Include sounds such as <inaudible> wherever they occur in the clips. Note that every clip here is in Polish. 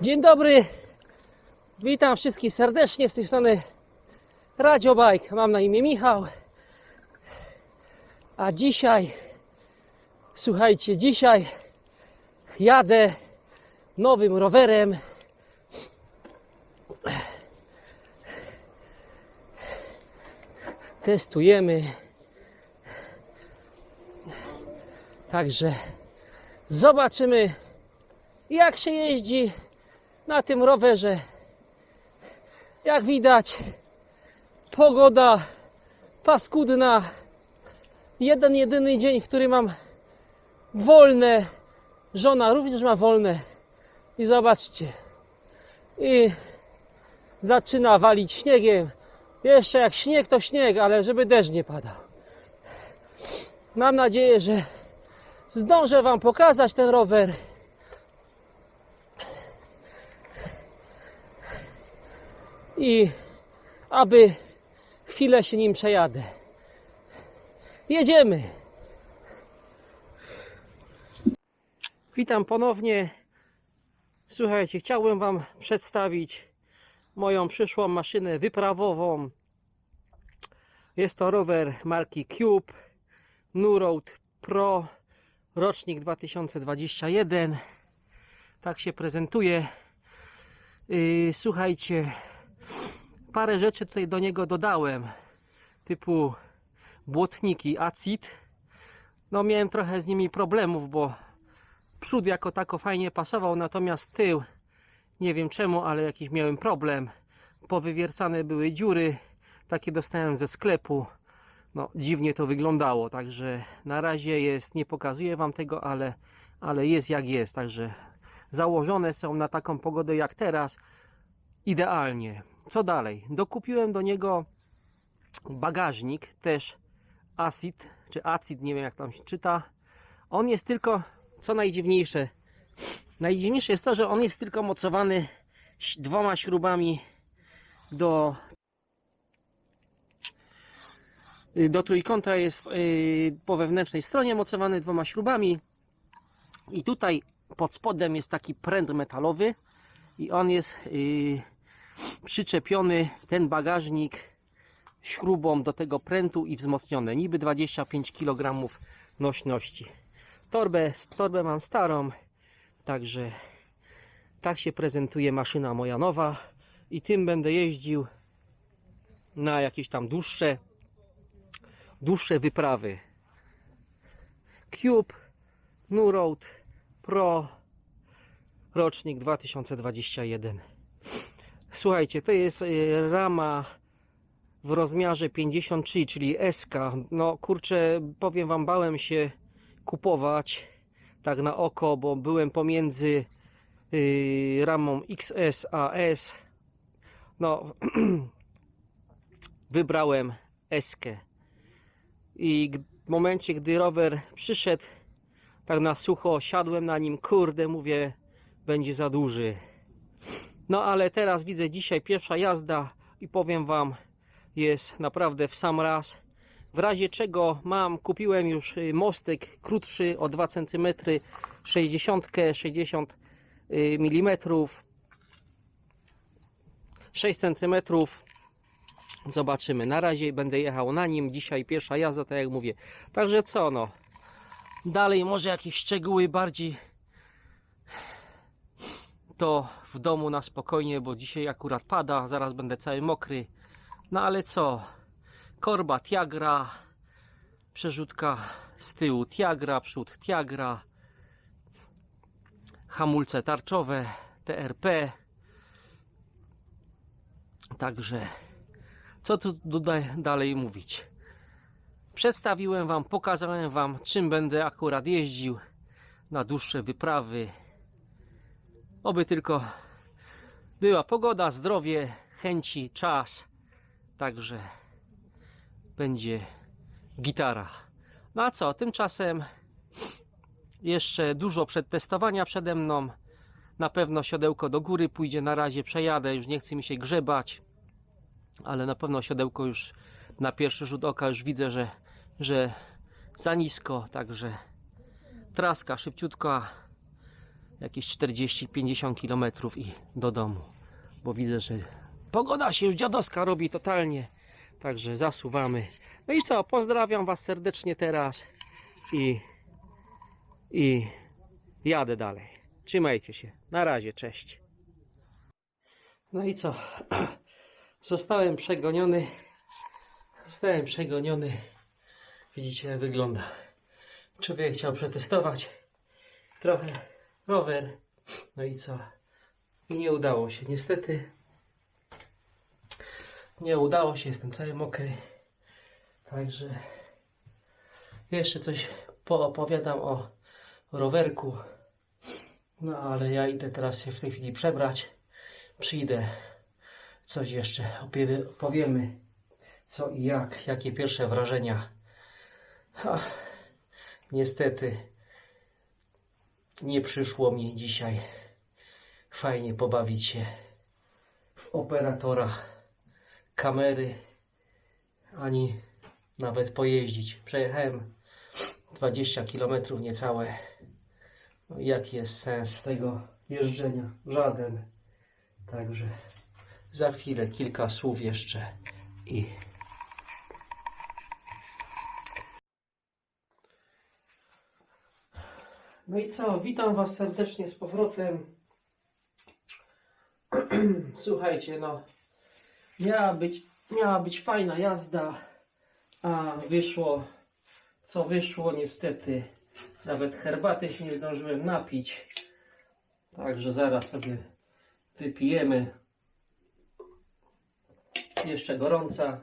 Dzień dobry. Witam wszystkich serdecznie z tej strony Radio Bike. Mam na imię Michał. A dzisiaj, słuchajcie, dzisiaj jadę nowym rowerem. Testujemy. Także zobaczymy, jak się jeździ na tym rowerze. Jak widać, pogoda paskudna. Jeden, jedyny dzień, w który mam wolne. Żona również ma wolne. I zobaczcie. I zaczyna walić śniegiem. Jeszcze jak śnieg, to śnieg, ale żeby deszcz nie padał. Mam nadzieję, że zdążę Wam pokazać ten rower. I aby chwilę się nim przejadę. Jedziemy. Witam ponownie. Słuchajcie, chciałbym Wam przedstawić moją przyszłą maszynę wyprawową. Jest to rower marki Cube Nuroad Pro rocznik 2021. Tak się prezentuje. Yy, słuchajcie, parę rzeczy tutaj do niego dodałem, typu błotniki acid. No miałem trochę z nimi problemów, bo przód jako tako fajnie pasował, natomiast tył nie wiem czemu, ale jakiś miałem problem. Powywiercane były dziury, takie dostałem ze sklepu. No dziwnie to wyglądało, także na razie jest, nie pokazuję wam tego, ale, ale jest jak jest, także założone są na taką pogodę jak teraz idealnie. Co dalej? Dokupiłem do niego bagażnik, też acid, czy acid, nie wiem jak tam się czyta. On jest tylko, co najdziwniejsze, najdziwniejsze jest to, że on jest tylko mocowany dwoma śrubami do do trójkąta jest yy, po wewnętrznej stronie mocowany dwoma śrubami i tutaj pod spodem jest taki pręt metalowy i on jest yy, przyczepiony ten bagażnik śrubą do tego prętu i wzmocnione. Niby 25 kg nośności. Torbę, torbę mam starą, także tak się prezentuje maszyna moja nowa i tym będę jeździł na jakieś tam dłuższe dłuższe wyprawy. Cube Nuroad Pro rocznik 2021. Słuchajcie, to jest y, rama w rozmiarze 53, czyli SK. No kurczę, powiem wam, bałem się kupować tak na oko, bo byłem pomiędzy y, ramą XS a S. No, <clears throat> wybrałem SK. I w momencie, gdy rower przyszedł, tak na sucho, siadłem na nim, kurde, mówię, będzie za duży. No ale teraz widzę dzisiaj pierwsza jazda i powiem Wam, jest naprawdę w sam raz. W razie czego mam, kupiłem już y, mostek krótszy o 2 cm, 60, 60 mm, 6 cm. Zobaczymy. Na razie będę jechał na nim. Dzisiaj pierwsza jazda, tak jak mówię. Także co no. Dalej może jakieś szczegóły bardziej to w domu na spokojnie, bo dzisiaj akurat pada, zaraz będę cały mokry. No ale co? Korba Tiagra, przerzutka z tyłu Tiagra, przód Tiagra, hamulce tarczowe TRP. Także co tu dalej mówić? Przedstawiłem Wam, pokazałem Wam, czym będę akurat jeździł na dłuższe wyprawy. Oby tylko była pogoda, zdrowie, chęci, czas. Także będzie gitara. No a co? Tymczasem jeszcze dużo przedtestowania przede mną. Na pewno siodełko do góry pójdzie na razie, przejadę, już nie chce mi się grzebać. Ale na pewno siodełko już na pierwszy rzut oka już widzę, że, że za nisko, także traska szybciutka jakieś 40-50 km i do domu. Bo widzę, że pogoda się już dziadowska robi totalnie. Także zasuwamy. No i co? Pozdrawiam Was serdecznie teraz i, i jadę dalej. Trzymajcie się. Na razie, cześć. No i co? <clears throat> Zostałem przegoniony. Zostałem przegoniony. Widzicie jak wygląda. Człowiek chciał przetestować trochę rower. No i co? I nie udało się. Niestety nie udało się. Jestem cały mokry. Także jeszcze coś poopowiadam o rowerku. No ale ja idę teraz się w tej chwili przebrać. Przyjdę. Coś jeszcze opowiemy. Co i jak. Jakie pierwsze wrażenia. Ha, niestety nie przyszło mi dzisiaj fajnie pobawić się w operatora kamery ani nawet pojeździć. Przejechałem 20 km niecałe. No, jaki jest sens tego jeżdżenia? Żaden. Także za chwilę kilka słów jeszcze i No i co? Witam Was serdecznie z powrotem. <clears throat> Słuchajcie, no miała być, miała być fajna jazda, a wyszło co wyszło niestety. Nawet herbaty się nie zdążyłem napić. Także zaraz sobie wypijemy. Jeszcze gorąca.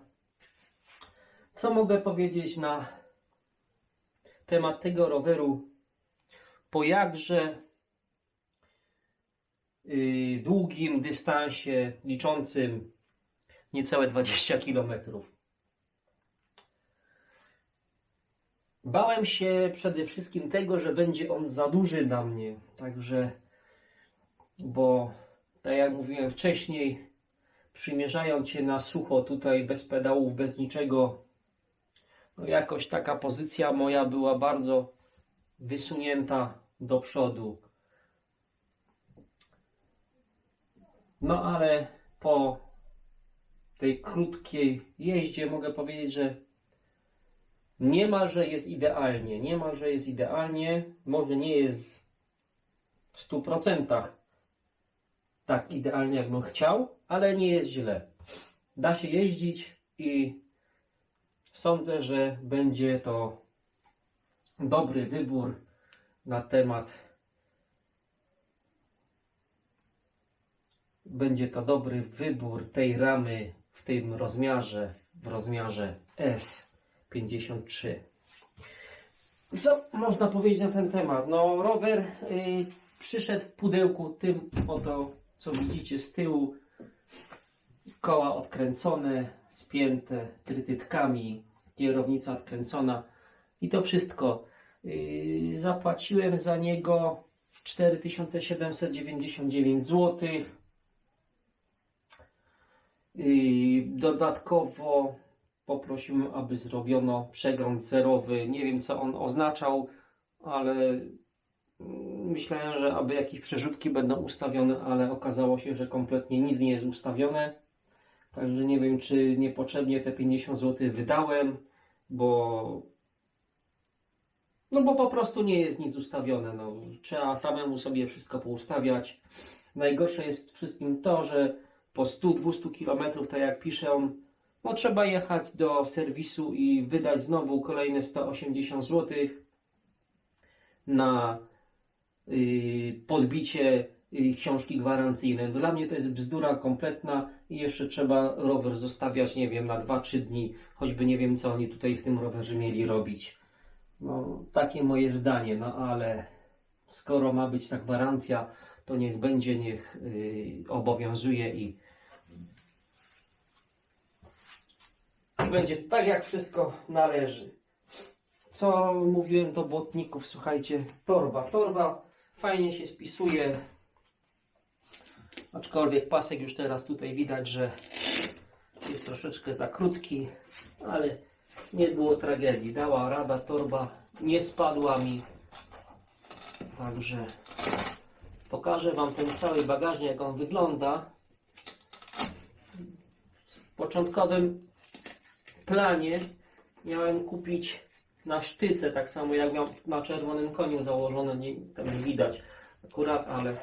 Co mogę powiedzieć na temat tego roweru? Po jakże y, długim dystansie liczącym niecałe 20 km. Bałem się przede wszystkim tego, że będzie on za duży dla mnie. Także, bo tak jak mówiłem wcześniej, przymierzając się na sucho tutaj bez pedałów, bez niczego, no jakoś taka pozycja moja była bardzo wysunięta do przodu. No ale po tej krótkiej jeździe mogę powiedzieć, że niemalże jest idealnie. Niemalże jest idealnie. Może nie jest w 100% tak idealnie, jak bym chciał, ale nie jest źle. Da się jeździć i sądzę, że będzie to dobry wybór na temat. Będzie to dobry wybór tej ramy w tym rozmiarze, w rozmiarze S53. Co można powiedzieć na ten temat? No, rower y, przyszedł w pudełku tym oto, co widzicie z tyłu. Koła odkręcone, spięte trytytkami, kierownica odkręcona i to wszystko. Yy, zapłaciłem za niego 4799 zł. Yy, dodatkowo poprosiłem, aby zrobiono przegląd zerowy. Nie wiem, co on oznaczał, ale mm, myślałem, że aby jakieś przerzutki będą ustawione, ale okazało się, że kompletnie nic nie jest ustawione. Także nie wiem, czy niepotrzebnie te 50 zł wydałem, bo no bo po prostu nie jest nic ustawione. No. Trzeba samemu sobie wszystko poustawiać. Najgorsze jest wszystkim to, że po 100-200 km, tak jak piszę, no trzeba jechać do serwisu i wydać znowu kolejne 180 zł na y, podbicie y, książki gwarancyjnej. Dla mnie to jest bzdura kompletna i jeszcze trzeba rower zostawiać, nie wiem, na 2-3 dni, choćby nie wiem, co oni tutaj w tym rowerze mieli robić. No, takie moje zdanie, no ale skoro ma być ta gwarancja, to niech będzie, niech y, obowiązuje i, i będzie tak, jak wszystko należy. Co mówiłem do błotników, słuchajcie, torba. Torba fajnie się spisuje, aczkolwiek pasek już teraz tutaj widać, że jest troszeczkę za krótki, ale nie było tragedii. Dała rada torba, nie spadła mi. Także Pokażę Wam ten cały bagażnik, jak on wygląda. W początkowym planie miałem kupić na sztyce, tak samo jak miał na czerwonym koniu założone, nie, tam nie widać akurat, ale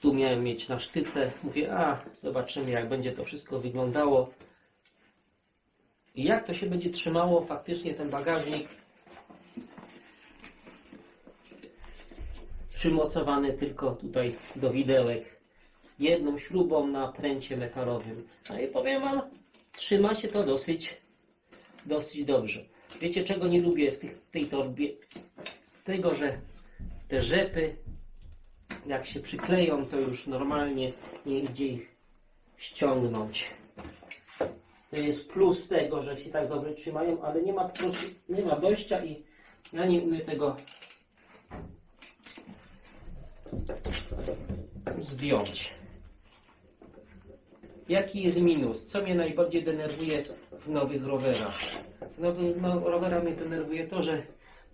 tu miałem mieć na sztyce. Mówię, a zobaczymy jak będzie to wszystko wyglądało. I jak to się będzie trzymało faktycznie ten bagażnik przymocowany tylko tutaj do widełek jedną śrubą na pręcie metalowym. No i powiem Wam, trzyma się to dosyć, dosyć dobrze. Wiecie czego nie lubię w tych, tej torbie? Tego, że te rzepy jak się przykleją, to już normalnie nie idzie ich ściągnąć. To jest plus tego, że się tak dobrze trzymają, ale nie ma po prostu, nie ma dojścia i ja nie umiem tego zdjąć. Jaki jest minus? Co mnie najbardziej denerwuje w nowych rowerach? W nowych no, rowerach mnie denerwuje to, że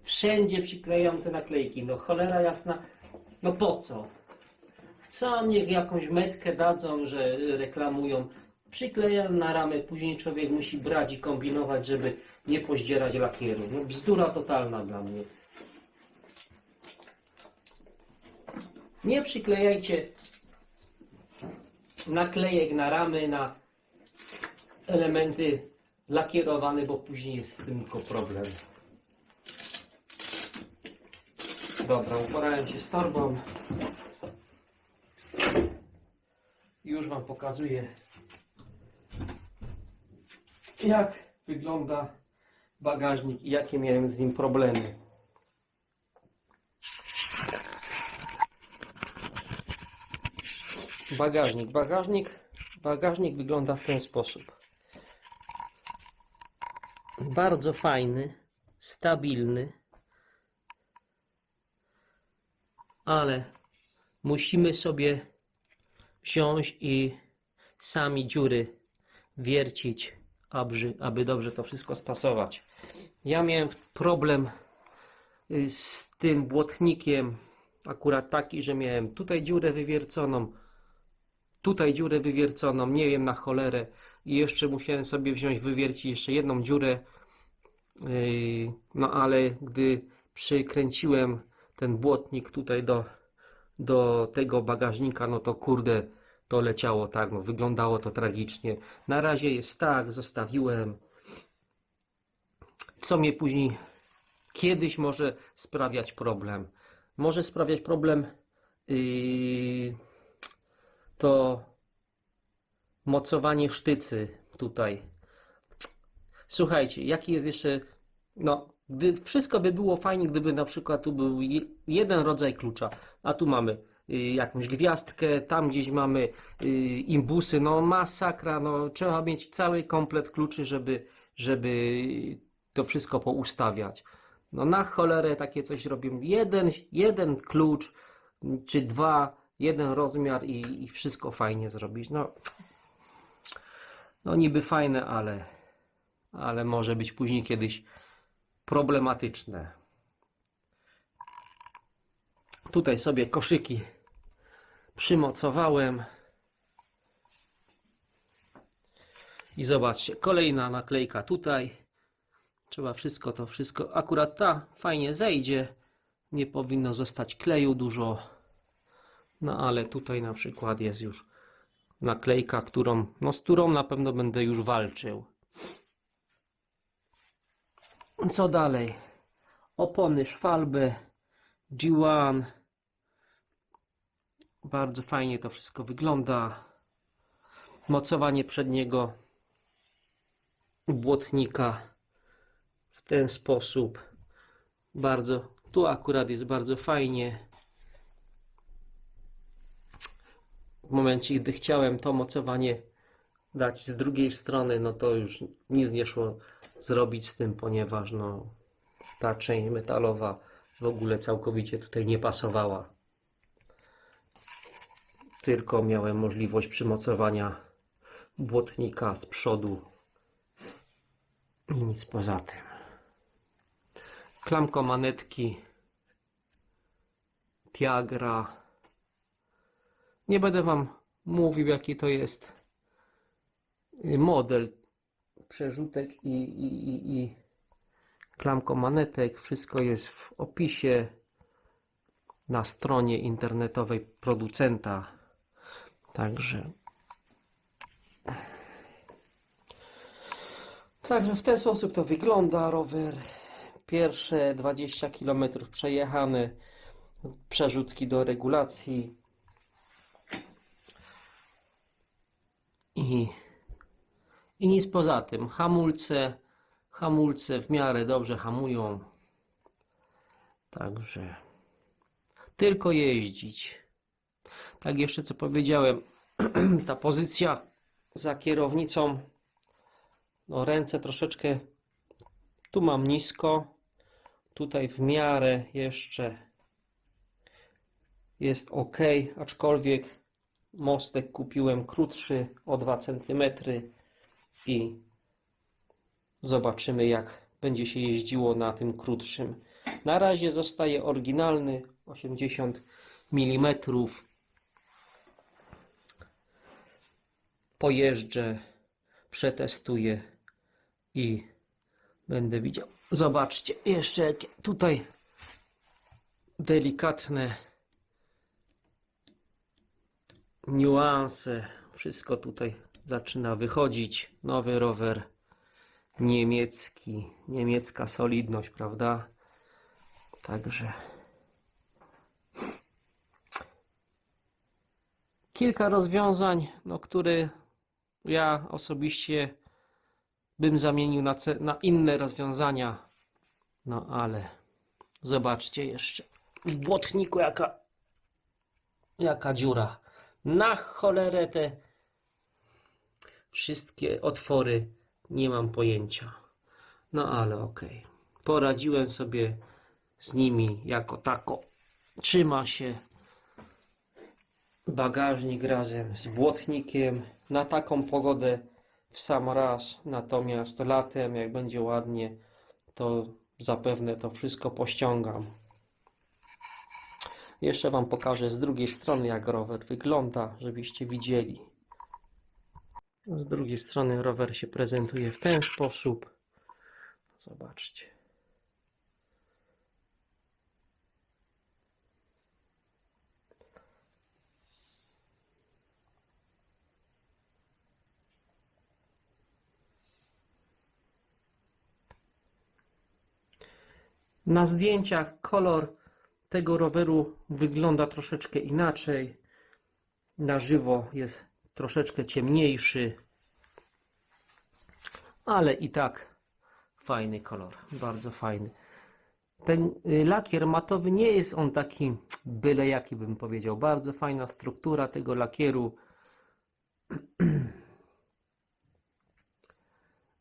wszędzie przykleją te naklejki. No cholera jasna, no po co? Co niech jakąś metkę dadzą, że reklamują. Przykleją na ramę, później człowiek musi brać i kombinować, żeby nie pozdzierać lakieru. No bzdura totalna dla mnie. Nie przyklejajcie naklejek na ramy, na elementy lakierowane, bo później jest z tym tylko problem. Dobra, uporałem się z torbą. Już Wam pokazuję, jak wygląda bagażnik i jakie miałem z nim problemy. Bagażnik. Bagażnik, bagażnik wygląda w ten sposób. Bardzo fajny, stabilny, ale musimy sobie wziąć i sami dziury wiercić, aby, aby dobrze to wszystko spasować. Ja miałem problem y, z tym błotnikiem akurat taki, że miałem tutaj dziurę wywierconą, tutaj dziurę wywierconą, nie wiem na cholerę i jeszcze musiałem sobie wziąć, wywiercić jeszcze jedną dziurę, Yy, no ale gdy przykręciłem ten błotnik tutaj do, do tego bagażnika, no to kurde, to leciało tak, no wyglądało to tragicznie. Na razie jest tak, zostawiłem. Co mnie później kiedyś może sprawiać problem? Może sprawiać problem yy, to mocowanie sztycy tutaj. Słuchajcie, jaki jest jeszcze. No, gdy wszystko by było fajnie, gdyby na przykład tu był je- jeden rodzaj klucza, a tu mamy jakąś gwiazdkę, tam gdzieś mamy y, imbusy, no masakra, no trzeba mieć cały komplet kluczy, żeby, żeby to wszystko poustawiać. No na cholerę takie coś robią. Jeden, jeden klucz, czy dwa, jeden rozmiar i, i wszystko fajnie zrobić. No, no niby fajne, ale, ale może być później kiedyś problematyczne. Tutaj sobie koszyki przymocowałem. I zobaczcie, kolejna naklejka tutaj. Trzeba wszystko to wszystko. Akurat ta fajnie zejdzie. Nie powinno zostać kleju dużo. No ale tutaj na przykład jest już naklejka, którą, no z którą na pewno będę już walczył. Co dalej? Opony Schwalbe G1. Bardzo fajnie to wszystko wygląda. Mocowanie przedniego błotnika w ten sposób. Bardzo, tu akurat jest bardzo fajnie. W momencie, gdy chciałem to mocowanie dać z drugiej strony, no to już nic nie szło zrobić z tym, ponieważ no, ta część metalowa w ogóle całkowicie tutaj nie pasowała. Tylko miałem możliwość przymocowania błotnika z przodu i nic poza tym. Klamko manetki Tiagra. Nie będę Wam mówił, jaki to jest model przerzutek i, i, i, i klamkomanetek. Wszystko jest w opisie na stronie internetowej producenta. Także Także w ten sposób to wygląda rower. Pierwsze 20 km przejechane, przerzutki do regulacji i, i nic poza tym. Hamulce, hamulce w miarę dobrze hamują. Także tylko jeździć. Tak jeszcze co powiedziałem, <clears throat> ta pozycja za kierownicą no ręce troszeczkę tu mam nisko tutaj w miarę jeszcze jest ok aczkolwiek mostek kupiłem krótszy o 2 cm i zobaczymy jak będzie się jeździło na tym krótszym. Na razie zostaje oryginalny 80 mm pojeżdżę przetestuję i będę widział. Zobaczcie, jeszcze jakie tutaj delikatne niuanse. Wszystko tutaj zaczyna wychodzić. Nowy rower niemiecki, niemiecka solidność, prawda? Także kilka rozwiązań, no, które ja osobiście bym zamienił na, na inne rozwiązania. No ale zobaczcie jeszcze w błotniku jaka, jaka dziura. Na cholerę te wszystkie otwory nie mam pojęcia. No ale okej. Poradziłem sobie z nimi jako tako. Trzyma się bagażnik razem z błotnikiem na taką pogodę w sam raz, natomiast latem, jak będzie ładnie, to zapewne to wszystko pościągam. Jeszcze Wam pokażę z drugiej strony, jak rower wygląda, żebyście widzieli. Z drugiej strony rower się prezentuje w ten sposób. Zobaczcie. Na zdjęciach kolor tego roweru wygląda troszeczkę inaczej. Na żywo jest troszeczkę ciemniejszy, ale i tak fajny kolor, bardzo fajny. Ten y, lakier matowy nie jest on taki byle jaki bym powiedział. Bardzo fajna struktura tego lakieru. <clears throat>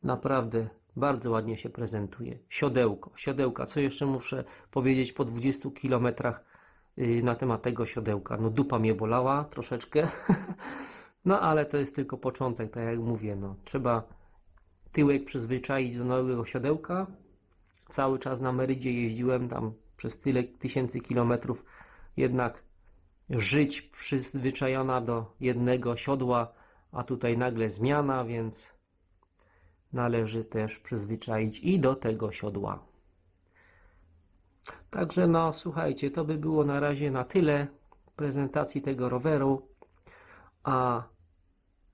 Naprawdę bardzo ładnie się prezentuje. Siodełko, siodełka. Co jeszcze muszę powiedzieć po 20 km na temat tego siodełka? No dupa mnie bolała troszeczkę. <laughs> No ale to jest tylko początek, tak jak mówię. No, trzeba tyłek przyzwyczaić do nowego siodełka. Cały czas na Merydzie jeździłem tam przez tyle tysięcy kilometrów. Jednak żyć przyzwyczajona do jednego siodła, a tutaj nagle zmiana, więc należy też przyzwyczaić i do tego siodła. Także no słuchajcie, to by było na razie na tyle prezentacji tego roweru, a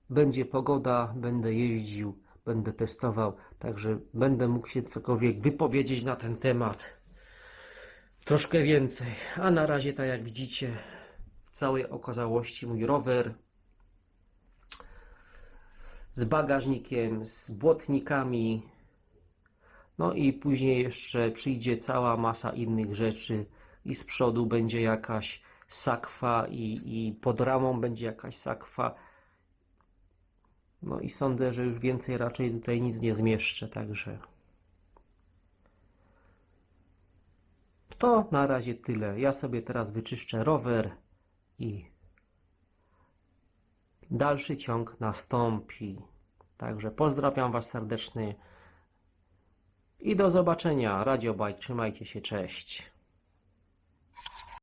będzie pogoda, będę jeździł, będę testował, także będę mógł się cokolwiek wypowiedzieć na ten temat. Troszkę więcej, a na razie tak jak widzicie w całej okazałości mój rower z bagażnikiem, z błotnikami. No i później jeszcze przyjdzie cała masa innych rzeczy i z przodu będzie jakaś sakwa i, i pod ramą będzie jakaś sakwa. No i sądzę, że już więcej raczej tutaj nic nie zmieszczę, także to na razie tyle. Ja sobie teraz wyczyszczę rower i dalszy ciąg nastąpi. Także pozdrawiam Was serdecznie i do zobaczenia. Radiobaj, trzymajcie się, cześć.